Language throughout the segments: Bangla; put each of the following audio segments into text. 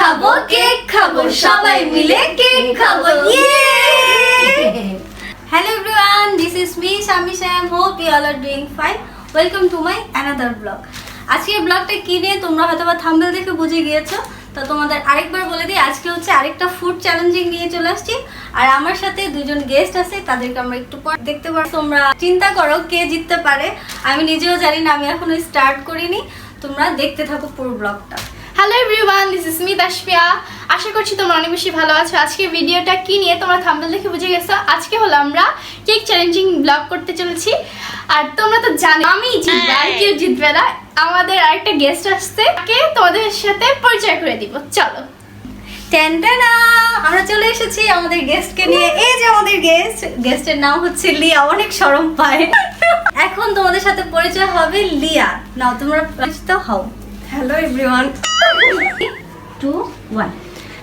খাব, কেক খাব, সবাই মিলে কেক খাব hello everyone this is me Shami Shyam hope you all are doing fine welcome to my another blog আজকের ব্লগটা কি নিয়ে তোমরা হয়তো বা থাম্বেল দেখে বুঝে গিয়েছো? তো তোমাদের আরেকবার বলে দিই, আজকে হচ্ছে আরেকটা ফুড চ্যালেঞ্জিং নিয়ে চলে আসছি। আর আমার সাথে দুজন গেস্ট আছে, তাদেরকে আমরা একটু পর দেখতে পারো তোমরা চিন্তা করো কে জিততে পারে। আমি নিজেও জানি না, আমি এখনও স্টার্ট করিনি। তোমরা দেখতে থাকো পুরো ব্লগটা hello everyone this is me Tashfia আশা করছি তোমরা অনেক বেশি ভালো আছো। আজকে ভিডিওটা কি নিয়ে তোমরা থাম্বনেল দেখে বুঝে গেছো? আজকে হলো আমরা কেক চ্যালেঞ্জিং ব্লগ করতে চলেছি। আর তোমরা তো জানো আমি জিতবে আর কেউ জিতবে না। আমাদের আরেকটা গেস্ট আসছে তাকে তোমাদের সাথে পরিচয় করে দিব। চলো। টেনটেনা আমরা চলে এসেছি আমাদের গেস্টকে নিয়ে। এই যে আমাদের গেস্ট গেস্টের নাম হচ্ছে লিয়া অনেক শরম পায়। এখন তোমাদের সাথে পরিচয় হবে লিয়া। নাও তোমরা পরিচিত হও। Hello everyone two one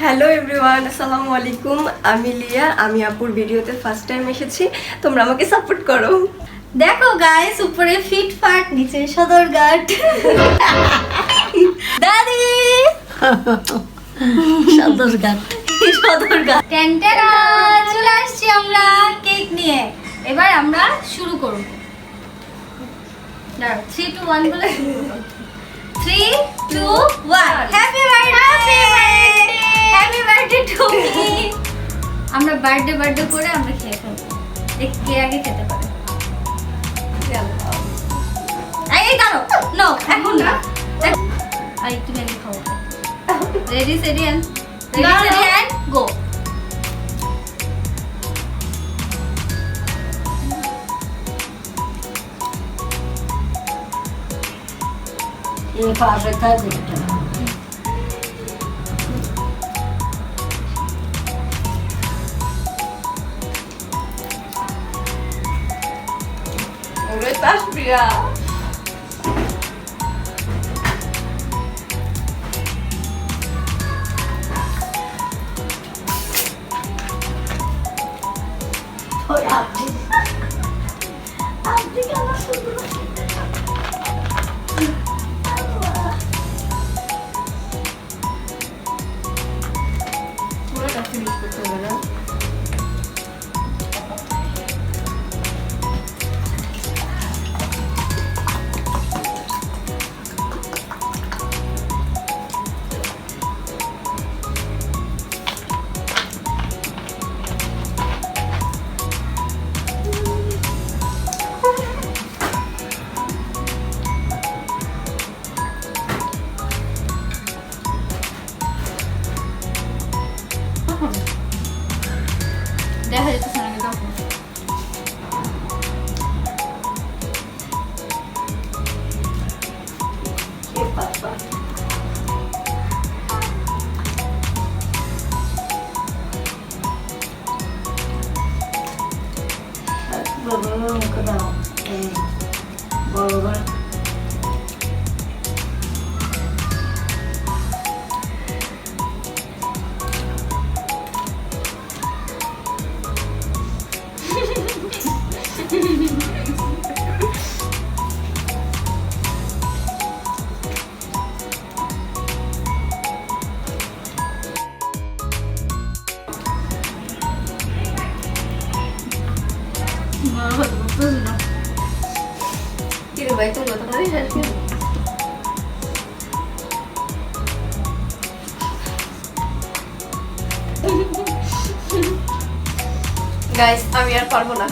hello everyone আসসালামু আলাইকুম আমি লিয়া আমি আপুর ভিডিওতে ফার্স্ট টাইম এসেছি। তোমরা আমাকে সাপোর্ট করো। দেখো গাইস উপরে ফিট ফাট নিচে সদরঘাট দাদি! সদরঘাট সদরঘাট টেনটেনা চলে আসছি আমরা কেক নিয়ে। এবার আমরা শুরু করব। দাঁড়াও থ্রি টু ওয়ান বলে। Three two one happy birthday happy birthday to me আমরা বার্থডে বার্থডে করে আমরা খেয়ে ফেলব। কে আগে খেতে পারে। এই দাঁড়ো নো এখন না। আই তুমি আগে খাও। Ready steady and ready. Steady and go এ পাশে থাকবে ওরে তাসবিয়া ওই আপনি আপনি কেন শুধু দেখা যেতেছে না কিন্তু তখন এ পাশা বড় গাইস আমি আর পারব না।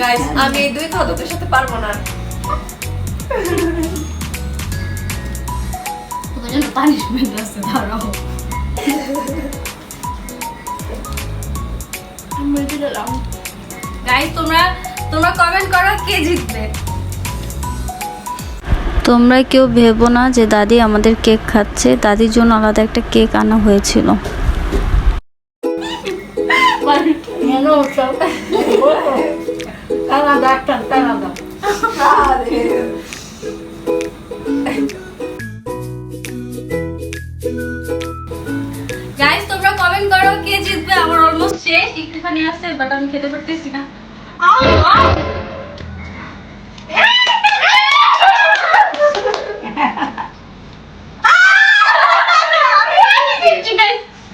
গাইস আমি এই দুই খাদকের সাথে পারব না। তোমার জন্য পানিশমেন্ট আছে দাঁড়াও। গাইস তোমরা তোমরা কমেন্ট করো কে জিতবে। তোমরা কেউ ভেবো না যে দাদি আমাদের কেক খাচ্ছে। দাদির জন্য আলাদা একটা কেক আনা হয়েছিল। গাইস তোমরা কমেন্ট করো কে জিতবে? আমার অলমোস্ট শেষ। একটুখানি আছে বাট আমি খেতে পারতেছি না।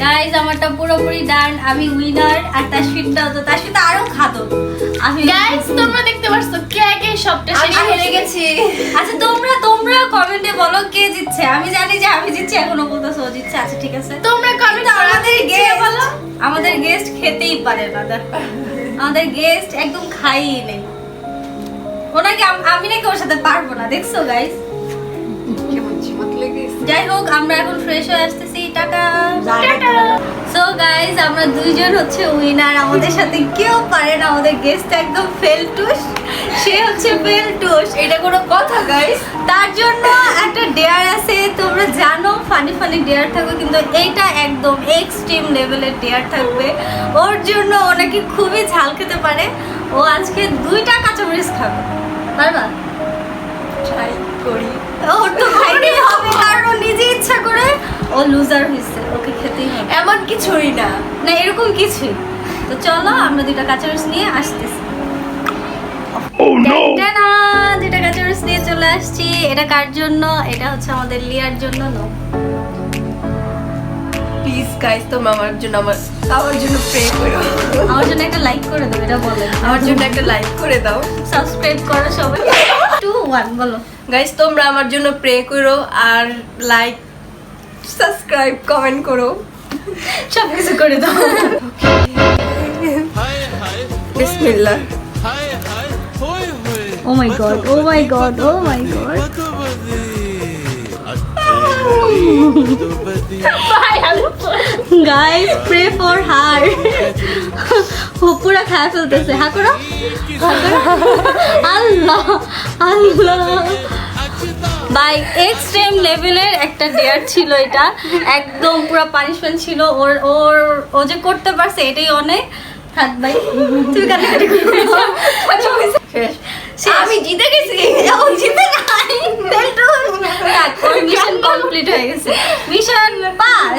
গাইজ আমারটা পুরোপুরি ডান আমি উইনার আর তাসফিরটাও তো তাসফির তো আরও খাতো আমি গাইস তোমরা দেখতে পারছ কে আগে সবটা শেষ গেছে। আচ্ছা তোমরা তোমরা কমেন্টে বলো কে জিতছে। আমি জানি যে আমি জিতছি এখনও বলতেছো ও জিতছে। আচ্ছা ঠিক আছে। তোমরা কমেন্ট আমাদের গেস্ট বলো। আমাদের গেস্ট খেতেই পারে না আমাদের গেস্ট একদম খাই নেই। ওনাকে আম- আমি নাকি ওর সাথে পারব না দেখছ লেগেছে যাই হোক আমরা এখন ফ্রেশ হয়ে আসতেছি। টাটা। সো গাইস আমরা দুইজন হচ্ছে উইনার আমাদের সাথে কেউ পারে না। আমাদের গেস্ট একদম ফেলটুস সে হচ্ছে ফেলটুস এটা কোনো কথা গাইস তার জন্য একটা ডেয়ার আছে। তোমরা জানো ফানি ফানি ডেয়ার থাকবে কিন্তু এইটা একদম এক্সট্রিম লেভেলের ডেয়ার থাকবে। ওর জন্য ও নাকি খুবই ঝাল খেতে পারে। ও আজকে দুইটা কাঁচামরিচ খাবে। পারবা ট্রাই করি। ওর তো ও নিজে ইচ্ছা করে ও লুজার হয়েছে ওকে খেতেই হবে। এমন কিছুই না। না এরকম কিছুই। তো চলো আমরা দুইটা কাঁচামরিচ নিয়ে আসতেছি। টানা, দুইটা কাঁচামরিচ নিয়ে চলে আসছি। এটা কার জন্য? এটা হচ্ছে আমাদের লিয়ার জন্য নো প্লিজ গাইস তোমরা আমার জন্য আমার আমার জন্য প্রে করো। আমার জন্য একটা লাইক করে দাও এটা বলে। আমার জন্য একটা লাইক করে দাও। সাবস্ক্রাইব করো সবাই। টু ওয়ান বলো। গাইস তোমরা আমার জন্য প্রে করো আর লাইক সাবস্ক্রাইব কমেন্ট করো। সব কিছু করে দাও। বিসমিল্লাহ। ও my God oh my God oh my God guys pray for her ও পুরা খায় ফেলতেছে হা করো। আল্লাহ আল্লাহ। বাই এক্সট্রিম লেভেলের একটা ডেয়ার ছিল এটা। একদম পুরো পানিশমেন্ট ছিল। ওর ওর ও যে করতে পারছে এটাই অনেক। থাক ভাই তুমি। আমি জিতে গেছি। ও জিতে নাই। মিশন কমপ্লিট হয়ে গেছে। Mission pass.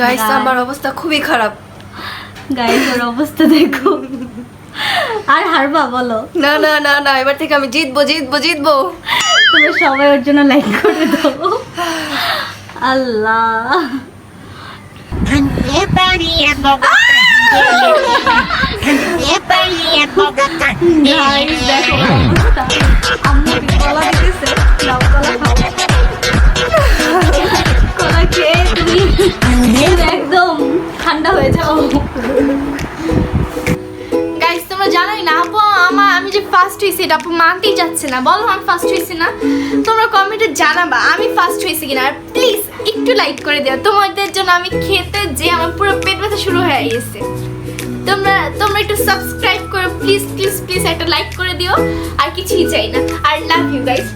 গাইস. আমার অবস্থা খুবই খারাপ। গাইস ওর অবস্থা দেখো। আর হারবা বলো। না না না না এবার থেকে আমি জিতবো জিতবো জিতবো। তোমরা সবাই ওর জন্য লাইক করে দাও। আল্লাহ। কলা খেয়ে তুমি ঠান্ডা হয়ে যাও। গাইস তোমরা না আমার আমি যে ফার্স্ট হয়েছি, এটা যাচ্ছে না। বলো, আমি ফার্স্ট হয়েছি না? তোমরা জানাবা, আমি ফার্স্ট হয়েছি আর প্লিজ একটু লাইক করে তোমাদের জন্য আমি খেতে আমার পুরো পেট ব্যথা শুরু হয়ে গেছে। তোমরা তোমরা একটু সাবস্ক্রাইব করো। প্লিজ একটা লাইক করে দিও। আর কিছুই চাই না। আর গাইস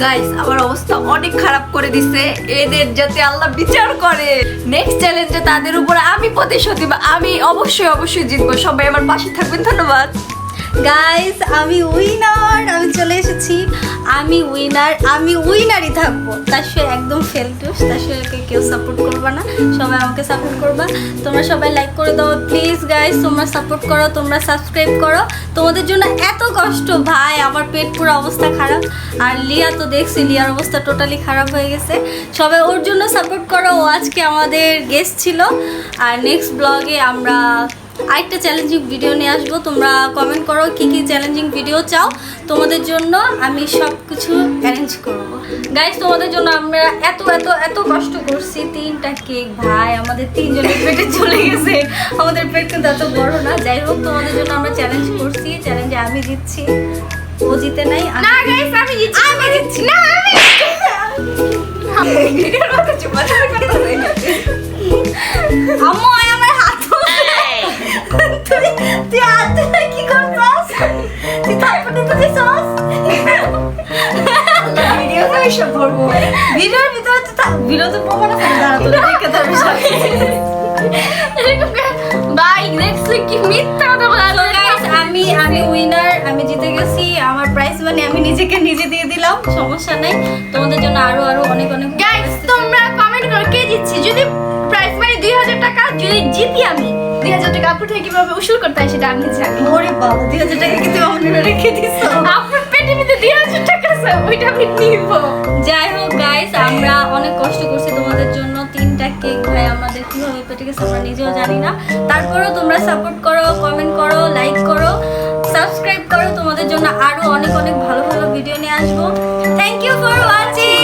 গাইস আমার অবস্থা অনেক খারাপ করে দিছে। এদের যাতে আল্লাহ বিচার করে। নেক্সট চ্যালেঞ্জে তাদের উপর আমি প্রতিশোধ দিব। আমি অবশ্যই অবশ্যই জিতবো। সবাই আমার পাশে থাকবেন। ধন্যবাদ। গাইস আমি উইনার আমি চলে এসেছি। আমি উইনার আমি উইনারই থাকব। তার সে একদম ফেলটুস তার সে কেউ সাপোর্ট করবে না। সবাই আমাকে সাপোর্ট করবা। তোমরা সবাই লাইক করে দাও। প্লিজ গাইস তোমরা সাপোর্ট করো, তোমরা সাবস্ক্রাইব করো। তোমাদের জন্য এত কষ্ট। ভাই, আমার পেট পুরো অবস্থা খারাপ। আর লিয়া তো দেখছি, লিয়ার অবস্থা টোটালি খারাপ হয়ে গেছে। সবাই ওর জন্য সাপোর্ট করো। ও আজকে আমাদের গেস্ট ছিল। আর নেক্সট ব্লগে আমরা আরেকটা চ্যালেঞ্জিং ভিডিও নিয়ে আসব। তোমরা কমেন্ট করো কি কি চ্যালেঞ্জিং ভিডিও চাও। তোমাদের জন্য আমি সব কিছু অ্যারেঞ্জ করব। গাইজ তোমাদের জন্য আমরা এত এত এত কষ্ট করছি। তিনটা কেক ভাই আমাদের তিনজনের পেটে চলে গেছে। আমাদের পেট কিন্তু এত বড় না। যাই হোক তোমাদের জন্য আমরা চ্যালেঞ্জ করছি। চ্যালেঞ্জে আমি দিচ্ছি ও জিতে নাই আমি- না গাইস আমি জিতছি। জিতছি। না আমার এসব ভিডিওর ভিতরে তো দাঁড়া দেখে ধরবি সব ভাই দেখছ কি মিথ্যা কথা বলা So আমি আমি উইনার আমি জিতে গেছি আমার প্রাইজ মানে আমি নিজেকে নিজে দিয়ে দিলাম সমস্যা নেই। তোমাদের জন্য আরও আরও অনেক অনেক গাইস তোমরা কমেন্ট করো কে জিতছে? যদি প্রাইস টাকা যদি জিতি আমি দুই হাজার টাকা থেকে কীভাবে উসুল করতে হয় সেটা আমি জানি। ওরে বাবা দুই হাজার টাকা কিন্তু রেখে দিছো? আপনার পেটে ভিতরে দুই হাজার টাকা আছে ওইটা আমি নিব। যাই হোক গাইস আমরা অনেক কষ্ট করছি তোমাদের জন্য। তিনটা কেক ভাই আমাদের কীভাবে পেটে গেছে আমরা নিজেও জানি না। তারপরেও তোমরা সাপোর্ট করো কমেন্ট করো লাইক করো সাবস্ক্রাইব করো। তোমাদের জন্য আরও অনেক অনেক ভালো ভালো ভিডিও নিয়ে আসব। Thank you for watching